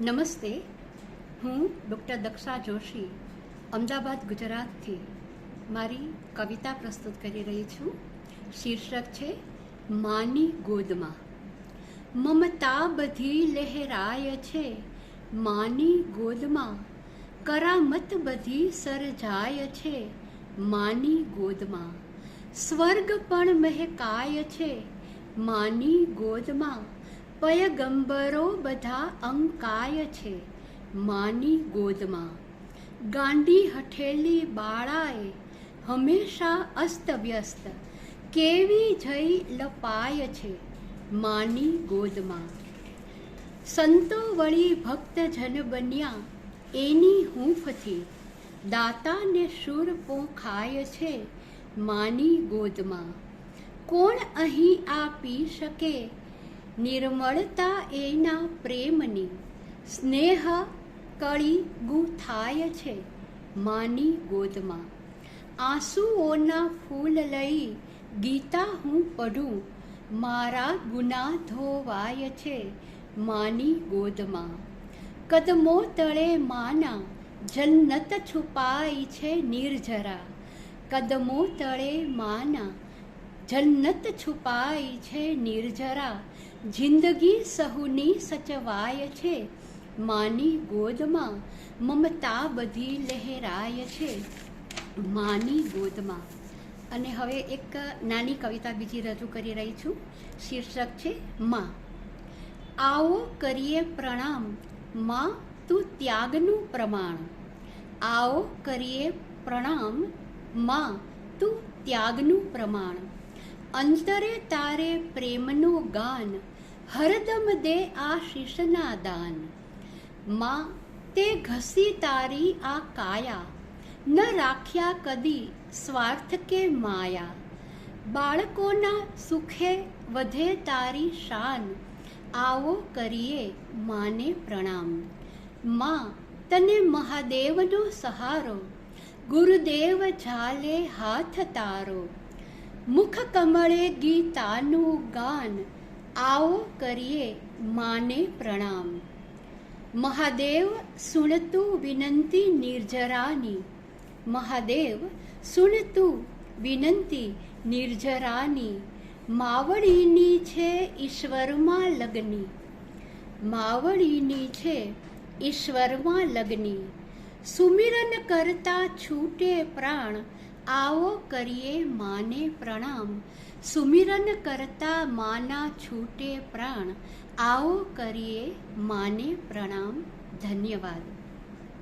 નમસ્તે. હું ડૉક્ટર દક્ષા જોશી, અમદાવાદ ગુજરાતથી મારી કવિતા પ્રસ્તુત કરી રહી છું. શીર્ષક છે, માની ગોદમાં. મમતા બધી લહેરાય છે. માની ગોદમાં કરામત બધી સર્જાય છે. માની ગોદમાં સ્વર્ગ પણ મહેકાય છે. માની ગોદમાં પયગંબરો બધા અંકાય છે માની ગોદમાં. ગાંડી હઠેલી બાળાએ હંમેશા અસ્તવ્યસ્ત, કેવી જઈ લપાય છે માની ગોદમાં. સંતો વળી ભક્તજન બન્યા એની હૂંફથી, દાતાને શૂર પોખાય છે માની ગોદમાં. કોણ અહીં આ પી શકે નિર્મળતા એના પ્રેમની. સ્નેહ કળી ગુથાય છે માની ગોદમાં. આંસુઓના ફૂલ લઈ ગીતા હું પઢું, મારા ગુના ધોવાય છે માની ગોદમાં. કદમો તળે માના, જન્નત છુપાઈ છે નિર્જરા. કદમો તળે માના જન્નત છુપાઈ છે નિર્જરા. જિંદગી સહુની સચવાય છે. માની ગોદમાં મમતા બધી લહેરાય છે. માની ગોદમાં. અને હવે એક નાની કવિતા બીજી રજૂ કરી રહી છું. શીર્ષક છે, માં. આવો કરીએ પ્રણામ. માં, તું ત્યાગનું પ્રમાણ. આવો કરીએ પ્રણામ. માં, તું ત્યાગનું પ્રમાણ. અંતરે તારે પ્રેમનું ગાન, હરદમ દે આશીષના દાન. માં, તે ઘસી તારી આ કાયા, ન રાખ્યા કદી સ્વાર્થ કે માયા. બાળકોના સુખે વધે તારી શાન, આવો કરીએ માને પ્રણામ. માં, તને મહાદેવનો સહારો, ગુરુદેવ ઝાલે હાથ તારો. મુખ કમળે ગીતાનું ગાન. આવો કરીએ માને પ્રણામ. મહાદેવ સુણતું વિનંતી નિર્જરાની. મહાદેવ સુણતું વિનંતી નિર્જરાની. માવડીની છે ઈશ્વરમાં લગ્ની. માવડીની છે ઈશ્વરમાં લગ્ની. સુમિરન કરતા છૂટે પ્રાણ. આવો કરીએ માને પ્રણામ. સુમિરન કરતા માના છૂટે પ્રાણ. આવો કરીએ માને પ્રણામ. ધન્યવાદ.